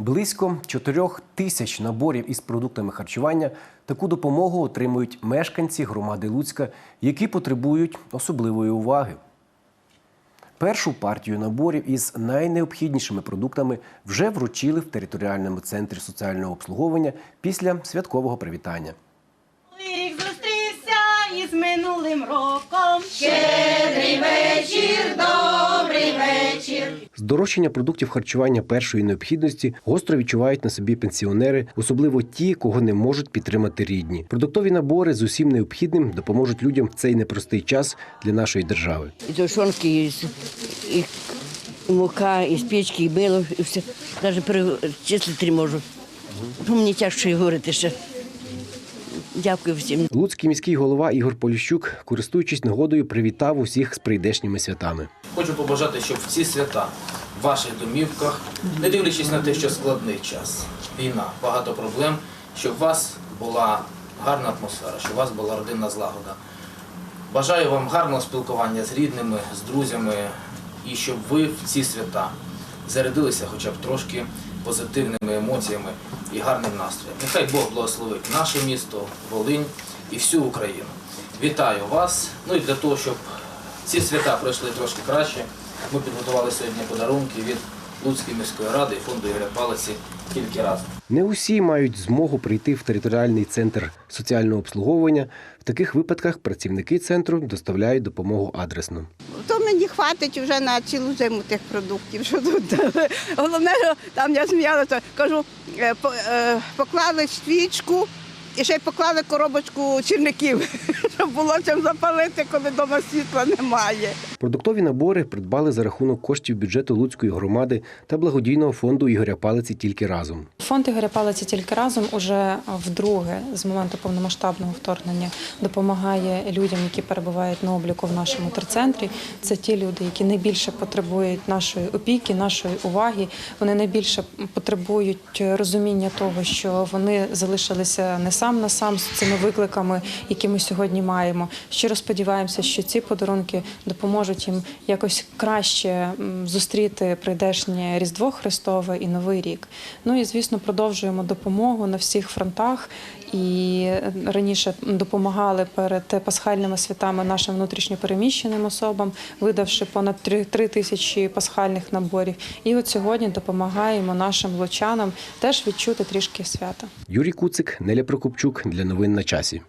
Близько 4 тисяч наборів із продуктами харчування таку допомогу отримують мешканці громади Луцька, які потребують особливої уваги. Першу партію наборів із найнеобхіднішими продуктами вже вручили в територіальному центрі соціального обслуговування після святкового привітання. Новий рік зустрівся із минулим роком. Щедрий вечір, добрий вечір. Здорожчання продуктів харчування першої необхідності гостро відчувають на собі пенсіонери, особливо ті, кого не можуть підтримати рідні. Продуктові набори з усім необхідним допоможуть людям в цей непростий час для нашої держави. І тушонки, і, і мука, і спічки, і мило, і все. Навіть перечислити можу. Мені тяжко говорити ще. Дякую всім. Луцький міський голова Ігор Поліщук, користуючись нагодою, привітав усіх з прийдешніми святами. Хочу побажати, щоб в ці свята в ваших домівках, не дивлячись на те, що складний час, війна, багато проблем, щоб у вас була гарна атмосфера, щоб у вас була родинна злагода. Бажаю вам гарного спілкування з рідними, з друзями, і щоб ви в ці свята зарядилися хоча б трошки позитивними емоціями і гарним настроєм. Нехай Бог благословить наше місто, Волинь і всю Україну. Вітаю вас! Ну і для того, щоб ці свята пройшли трошки краще, ми підготували сьогодні подарунки від Луцької міської ради і фонду Ігоря Палиці тільки разом. Не усі мають змогу прийти в територіальний центр соціального обслуговування. В таких випадках працівники центру доставляють допомогу адресно. То мені хватить вже на цілу зиму тих продуктів. Що тут головне, що там я сміялася, кажу, е, по- е, поклали свічку і ще й поклали коробочку чірників, щоб було чим запалити, коли вдома світла немає. Продуктові набори придбали за рахунок коштів бюджету Луцької громади та благодійного фонду Ігоря Палиці тільки разом. Фонд Ігоря Палиці тільки разом уже вдруге з моменту повномасштабного вторгнення допомагає людям, які перебувають на обліку в нашому терцентрі. Це ті люди, які найбільше потребують нашої опіки, нашої уваги. Вони найбільше потребують розуміння того, що вони залишилися не сам на сам з цими викликами, які ми сьогодні маємо. Щиро сподіваємося, що ці подарунки допоможуть їм якось краще зустріти прийдешнє Різдво Христове і Новий рік. Ну і звісно, продовжуємо допомогу на всіх фронтах. І раніше допомагали перед пасхальними святами нашим внутрішньопереміщеним особам, видавши понад три три тисячі пасхальних наборів. І от сьогодні допомагаємо нашим лучанам теж відчути трішки свята. Юрій Куцик, Неля Прокопчук для новин на часі.